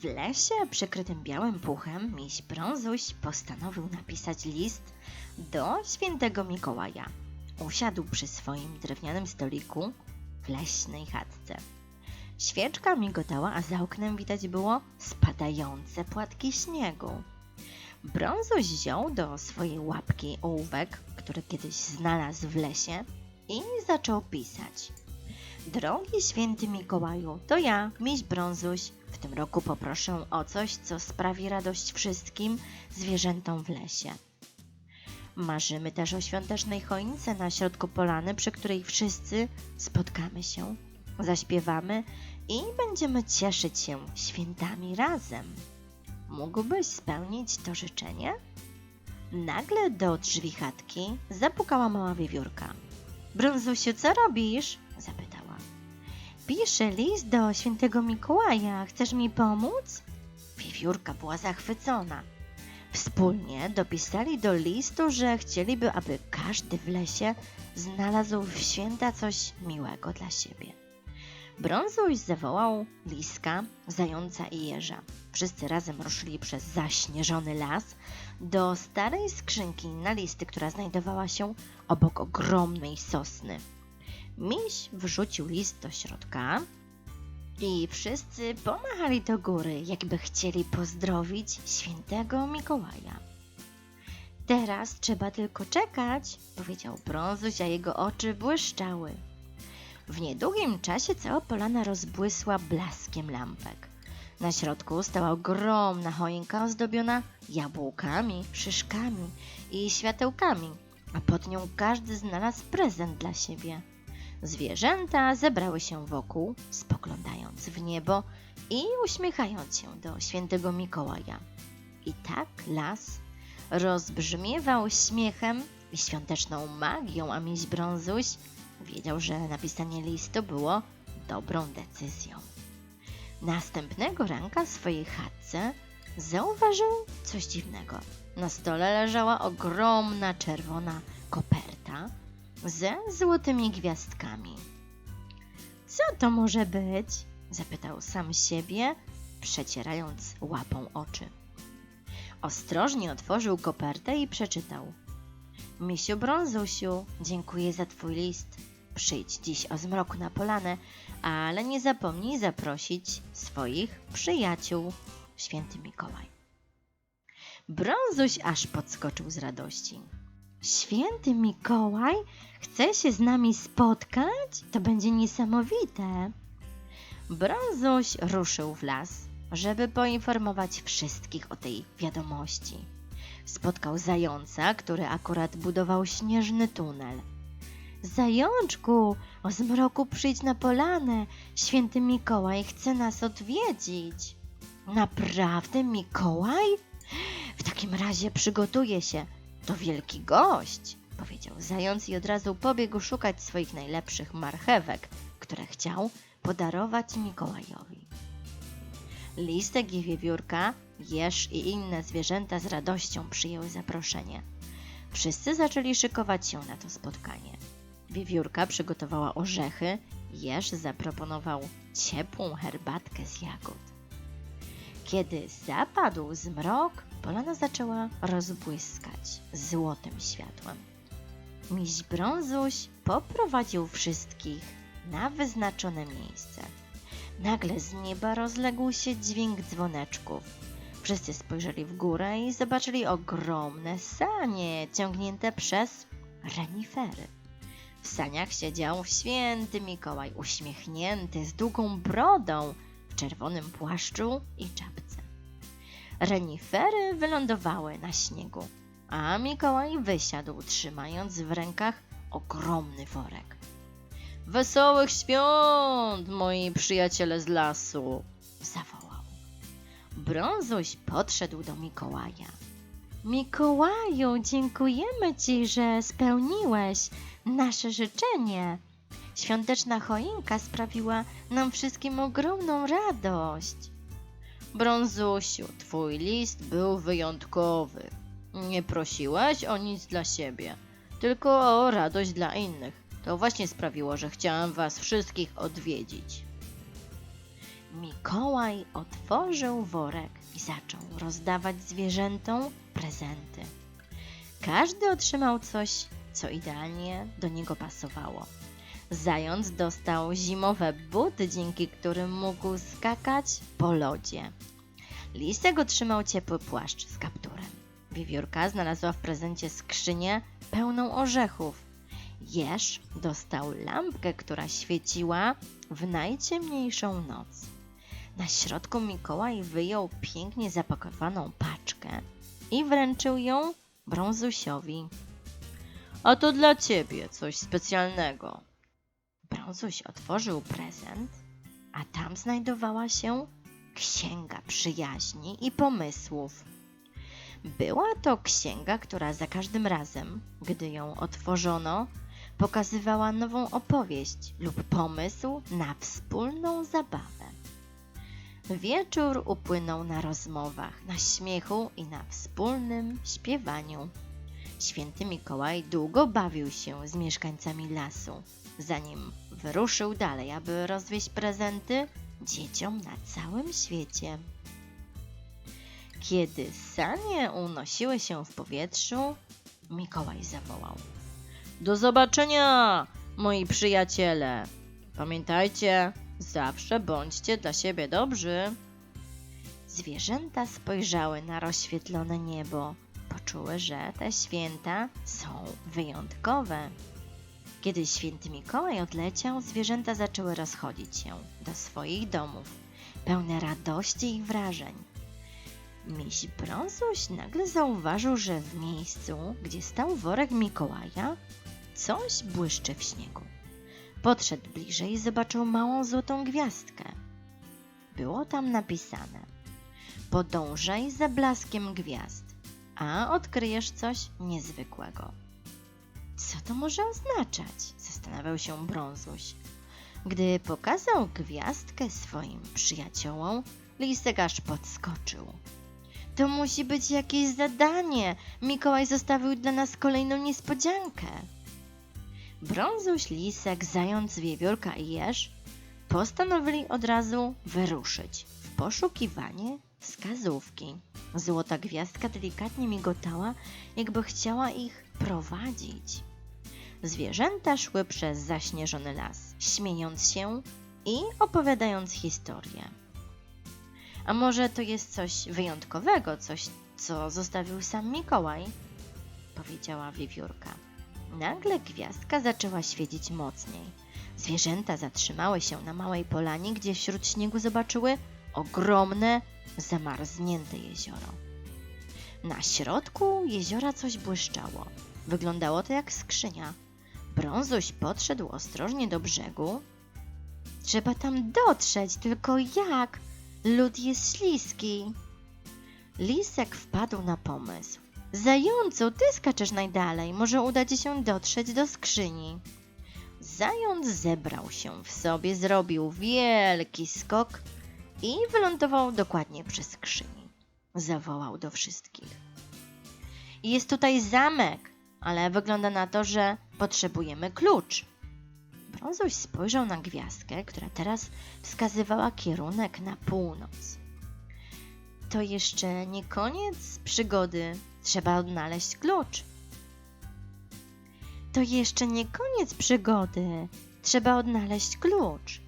W lesie przykrytym białym puchem miś Brązuś postanowił napisać list do świętego Mikołaja. Usiadł przy swoim drewnianym stoliku w leśnej chatce. Świeczka migotała, a za oknem widać było spadające płatki śniegu. Brązuś wziął do swojej łapki ołówek, który kiedyś znalazł w lesie i zaczął pisać. Drogi święty Mikołaju, to ja, miś Brązuś. W tym roku poproszę o coś, co sprawi radość wszystkim zwierzętom w lesie. Marzymy też o świątecznej choince na środku polany, przy której wszyscy spotkamy się, zaśpiewamy i będziemy cieszyć się świętami razem. Mógłbyś spełnić to życzenie? Nagle do drzwi chatki zapukała mała wiewiórka. Brązusiu, co robisz? zapytała. Piszę list do świętego Mikołaja. Chcesz mi pomóc? Wiewiórka była zachwycona. Wspólnie dopisali do listu, że chcieliby, aby każdy w lesie znalazł w święta coś miłego dla siebie. Brązuś zawołał liska, zająca i jeża. Wszyscy razem ruszyli przez zaśnieżony las do starej skrzynki na listy, która znajdowała się obok ogromnej sosny. Miś wrzucił list do środka i wszyscy pomachali do góry, jakby chcieli pozdrowić świętego Mikołaja. Teraz trzeba tylko czekać, powiedział Brązuś, a jego oczy błyszczały. W niedługim czasie cała polana rozbłysła blaskiem lampek. Na środku stała ogromna choinka ozdobiona jabłkami, szyszkami i światełkami, a pod nią każdy znalazł prezent dla siebie. Zwierzęta zebrały się wokół, spoglądając w niebo i uśmiechając się do świętego Mikołaja. I tak las rozbrzmiewał śmiechem i świąteczną magią, a miś Brązuś wiedział, że napisanie listu było dobrą decyzją. Następnego ranka w swojej chatce zauważył coś dziwnego. Na stole leżała ogromna czerwona koperta ze złotymi gwiazdkami. Co to może być? zapytał sam siebie, przecierając łapą oczy. Ostrożnie otworzył kopertę i przeczytał. Misiu Brązusiu, dziękuję za twój list. Przyjdź dziś o zmroku na polanę, ale nie zapomnij zaprosić swoich przyjaciół, święty Mikołaj. Brązuś aż podskoczył z radości. Święty Mikołaj chce się z nami spotkać? To będzie niesamowite. Brązuś ruszył w las, żeby poinformować wszystkich o tej wiadomości. Spotkał zająca, który akurat budował śnieżny tunel. Zajączku, o zmroku przyjdź na polanę. Święty Mikołaj chce nas odwiedzić. Naprawdę, Mikołaj? W takim razie przygotuję się. To wielki gość, powiedział zając i od razu pobiegł szukać swoich najlepszych marchewek, które chciał podarować Mikołajowi. Listek i wiewiórka, jeż i inne zwierzęta z radością przyjęły zaproszenie. Wszyscy zaczęli szykować się na to spotkanie. Wiewiórka przygotowała orzechy, jeż zaproponował ciepłą herbatkę z jagód. Kiedy zapadł zmrok, polana zaczęła rozbłyskać złotym światłem. Miś Brązuś poprowadził wszystkich na wyznaczone miejsce. Nagle z nieba rozległ się dźwięk dzwoneczków. Wszyscy spojrzeli w górę i zobaczyli ogromne sanie ciągnięte przez renifery. W saniach siedział święty Mikołaj, uśmiechnięty, z długą brodą, w czerwonym płaszczu i czapce. Renifery wylądowały na śniegu, a Mikołaj wysiadł, trzymając w rękach ogromny worek. Wesołych świąt, moi przyjaciele z lasu! zawołał. Brązuś podszedł do Mikołaja. Mikołaju, dziękujemy Ci, że spełniłeś nasze życzenie. Świąteczna choinka sprawiła nam wszystkim ogromną radość. Brązusiu, twój list był wyjątkowy. Nie prosiłeś o nic dla siebie, tylko o radość dla innych. To właśnie sprawiło, że chciałam was wszystkich odwiedzić. Mikołaj otworzył worek i zaczął rozdawać zwierzętom prezenty. Każdy otrzymał coś, co idealnie do niego pasowało. Zając dostał zimowe buty, dzięki którym mógł skakać po lodzie. Lisek otrzymał ciepły płaszcz z kapturem. Wiewiórka znalazła w prezencie skrzynię pełną orzechów. Jeż dostał lampkę, która świeciła w najciemniejszą noc. Na środku Mikołaj wyjął pięknie zapakowaną paczkę i wręczył ją Brązusiowi. A to dla ciebie coś specjalnego. Brązuś otworzył prezent, a tam znajdowała się księga przyjaźni i pomysłów. Była to księga, która za każdym razem, gdy ją otworzono, pokazywała nową opowieść lub pomysł na wspólną zabawę. Wieczór upłynął na rozmowach, na śmiechu i na wspólnym śpiewaniu. Święty Mikołaj długo bawił się z mieszkańcami lasu, zanim wyruszył dalej, aby rozwieźć prezenty dzieciom na całym świecie. Kiedy sanie unosiły się w powietrzu, Mikołaj zawołał: Do zobaczenia, moi przyjaciele! Pamiętajcie, zawsze bądźcie dla siebie dobrzy. Zwierzęta spojrzały na rozświetlone niebo. Poczuły, że te święta są wyjątkowe. Kiedy święty Mikołaj odleciał, zwierzęta zaczęły rozchodzić się do swoich domów, pełne radości i wrażeń. Miś Brązuś nagle zauważył, że w miejscu, gdzie stał worek Mikołaja, coś błyszczy w śniegu. Podszedł bliżej i zobaczył małą złotą gwiazdkę. Było tam napisane: Podążaj za blaskiem gwiazd, a odkryjesz coś niezwykłego. Co to może oznaczać? zastanawiał się Brązuś. Gdy pokazał gwiazdkę swoim przyjaciołom, lisek aż podskoczył. To musi być jakieś zadanie. Mikołaj zostawił dla nas kolejną niespodziankę. Brązuś, lisek, zając, wiewiórka i jeż postanowili od razu wyruszyć w poszukiwanie wskazówki. Złota gwiazdka delikatnie migotała, jakby chciała ich prowadzić. Zwierzęta szły przez zaśnieżony las, śmiejąc się i opowiadając historię. A może to jest coś wyjątkowego, coś, co zostawił sam Mikołaj? Powiedziała wiewiórka. Nagle gwiazdka zaczęła świecić mocniej. Zwierzęta zatrzymały się na małej polanie, gdzie wśród śniegu zobaczyły ogromne, zamarznięte jezioro. Na środku jeziora coś błyszczało. Wyglądało to jak skrzynia. Brązuś podszedł ostrożnie do brzegu. Trzeba tam dotrzeć, tylko jak? Lód jest śliski. Lisek wpadł na pomysł. Zającu, ty skaczesz najdalej, może uda ci się dotrzeć do skrzyni. Zając zebrał się w sobie, zrobił wielki skok i wylądował dokładnie przy skrzyni. Zawołał do wszystkich. Jest tutaj zamek, ale wygląda na to, że potrzebujemy klucz. Brązuś spojrzał na gwiazdkę, która teraz wskazywała kierunek na północ. To jeszcze nie koniec przygody. Trzeba odnaleźć klucz. To jeszcze nie koniec przygody. Trzeba odnaleźć klucz.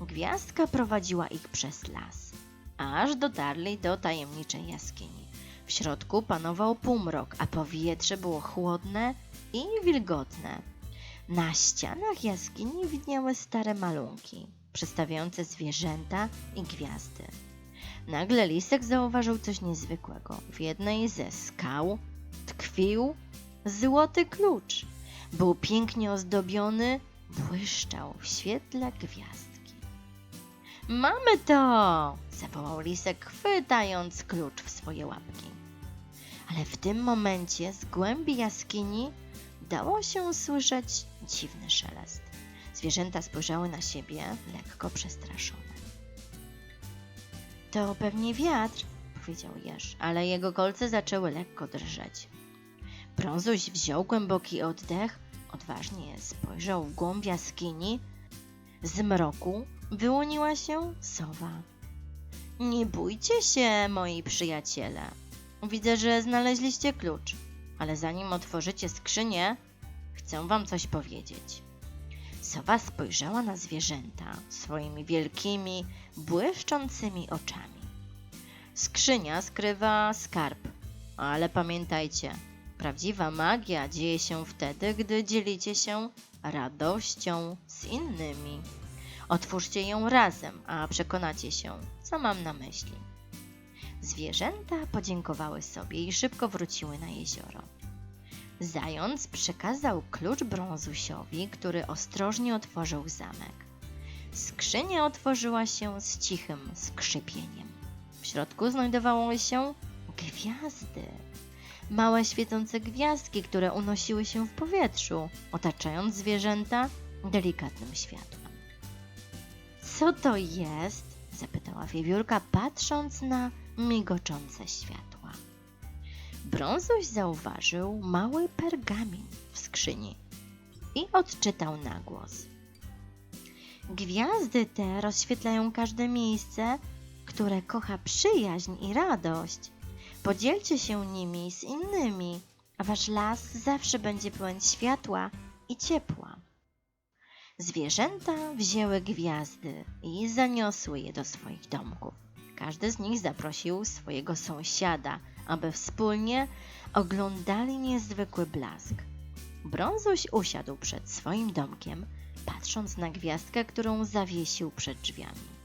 Gwiazdka prowadziła ich przez las, aż dotarli do tajemniczej jaskini. W środku panował półmrok, a powietrze było chłodne i wilgotne. Na ścianach jaskini widniały stare malunki, przedstawiające zwierzęta i gwiazdy. Nagle lisek zauważył coś niezwykłego. W jednej ze skał tkwił złoty klucz. Był pięknie ozdobiony, błyszczał w świetle gwiazdki. Mamy to! zawołał lisek, chwytając klucz w swoje łapki. Ale w tym momencie z głębi jaskini dało się słyszeć dziwny szelest. Zwierzęta spojrzały na siebie, lekko przestraszone. To pewnie wiatr, powiedział jeż, ale jego kolce zaczęły lekko drżeć. Brązuś wziął głęboki oddech, odważnie spojrzał w głąb jaskini, Z mroku wyłoniła się sowa. Nie bójcie się, moi przyjaciele. Widzę, że znaleźliście klucz, ale zanim otworzycie skrzynię, chcę wam coś powiedzieć. Sowa spojrzała na zwierzęta swoimi wielkimi, błyszczącymi oczami. Skrzynia skrywa skarb, ale pamiętajcie, prawdziwa magia dzieje się wtedy, gdy dzielicie się radością z innymi. Otwórzcie ją razem, a przekonacie się, co mam na myśli. Zwierzęta podziękowały sobie i szybko wróciły na jezioro. Zając przekazał klucz brązusiowi, który ostrożnie otworzył zamek. Skrzynia otworzyła się z cichym skrzypieniem. W środku znajdowały się gwiazdy. Małe świecące gwiazdki, które unosiły się w powietrzu, otaczając zwierzęta delikatnym światłem. Co to jest? zapytała wiewiórka, patrząc na migoczące światła. Brązuś zauważył mały pergamin w skrzyni i odczytał na głos. Gwiazdy te rozświetlają każde miejsce, które kocha przyjaźń i radość. Podzielcie się nimi z innymi, a wasz las zawsze będzie pełen światła i ciepła. Zwierzęta wzięły gwiazdy i zaniosły je do swoich domków. Każdy z nich zaprosił swojego sąsiada, aby wspólnie oglądali niezwykły blask. Brązuś usiadł przed swoim domkiem, patrząc na gwiazdkę, którą zawiesił przed drzwiami.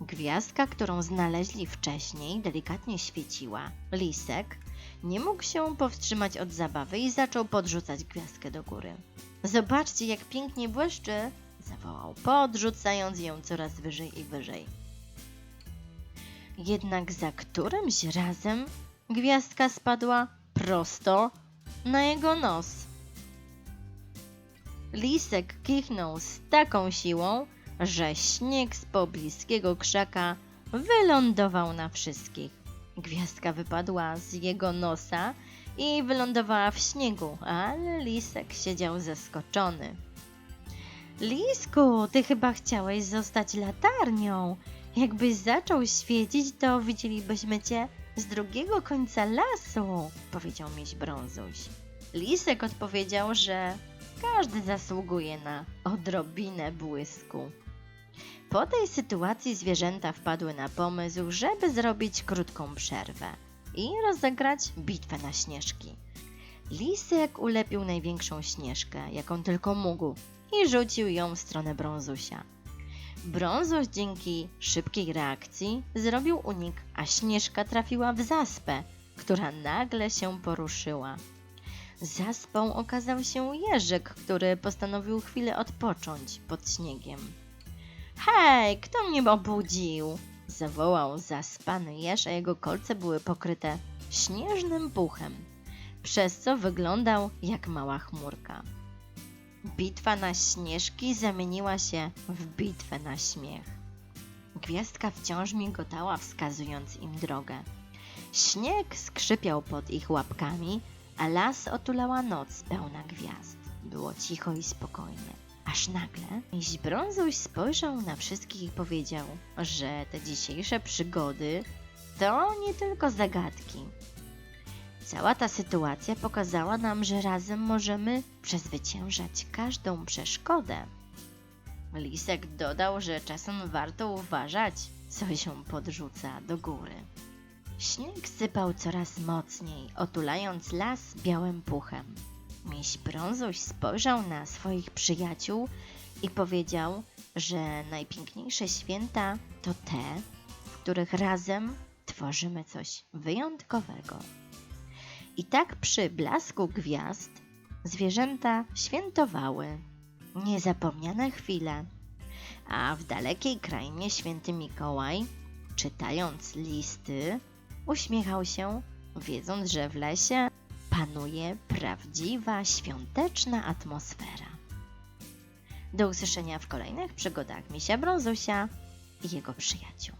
Gwiazdka, którą znaleźli wcześniej, delikatnie świeciła. Lisek nie mógł się powstrzymać od zabawy i zaczął podrzucać gwiazdkę do góry. Zobaczcie, jak pięknie błyszczy! zawołał, podrzucając ją coraz wyżej i wyżej. Jednak za którymś razem gwiazdka spadła prosto na jego nos. Lisek kichnął z taką siłą, że śnieg z pobliskiego krzaka wylądował na wszystkich. Gwiazdka wypadła z jego nosa i wylądowała w śniegu, ale lisek siedział zaskoczony. Lisku, ty chyba chciałeś zostać latarnią. Jakbyś zaczął świecić, to widzielibyśmy cię z drugiego końca lasu, powiedział miś brązuś. Lisek odpowiedział, że każdy zasługuje na odrobinę błysku. Po tej sytuacji zwierzęta wpadły na pomysł, żeby zrobić krótką przerwę i rozegrać bitwę na śnieżki. Lisek ulepił największą śnieżkę, jaką tylko mógł, i rzucił ją w stronę brązusia. Brązuś dzięki szybkiej reakcji zrobił unik, a śnieżka trafiła w zaspę, która nagle się poruszyła. Zaspą okazał się jeżyk, który postanowił chwilę odpocząć pod śniegiem. Hej, kto mnie obudził? Zawołał zaspany jeż, a jego kolce były pokryte śnieżnym puchem, przez co wyglądał jak mała chmurka. Bitwa na śnieżki zamieniła się w bitwę na śmiech. Gwiazdka wciąż migotała, wskazując im drogę. Śnieg skrzypiał pod ich łapkami, a las otulała noc pełna gwiazd. Było cicho i spokojnie. Aż nagle miś brązuś spojrzał na wszystkich i powiedział, że te dzisiejsze przygody to nie tylko zagadki. Cała ta sytuacja pokazała nam, że razem możemy przezwyciężać każdą przeszkodę. Lisek dodał, że czasem warto uważać, co się podrzuca do góry. Śnieg sypał coraz mocniej, otulając las białym puchem. Miś brązuś spojrzał na swoich przyjaciół i powiedział, że najpiękniejsze święta to te, w których razem tworzymy coś wyjątkowego. I tak przy blasku gwiazd zwierzęta świętowały niezapomniane chwile, a w dalekiej krainie święty Mikołaj, czytając listy, uśmiechał się, wiedząc, że w lesie panuje prawdziwa świąteczna atmosfera. Do usłyszenia w kolejnych przygodach Misia Brązusia i jego przyjaciół.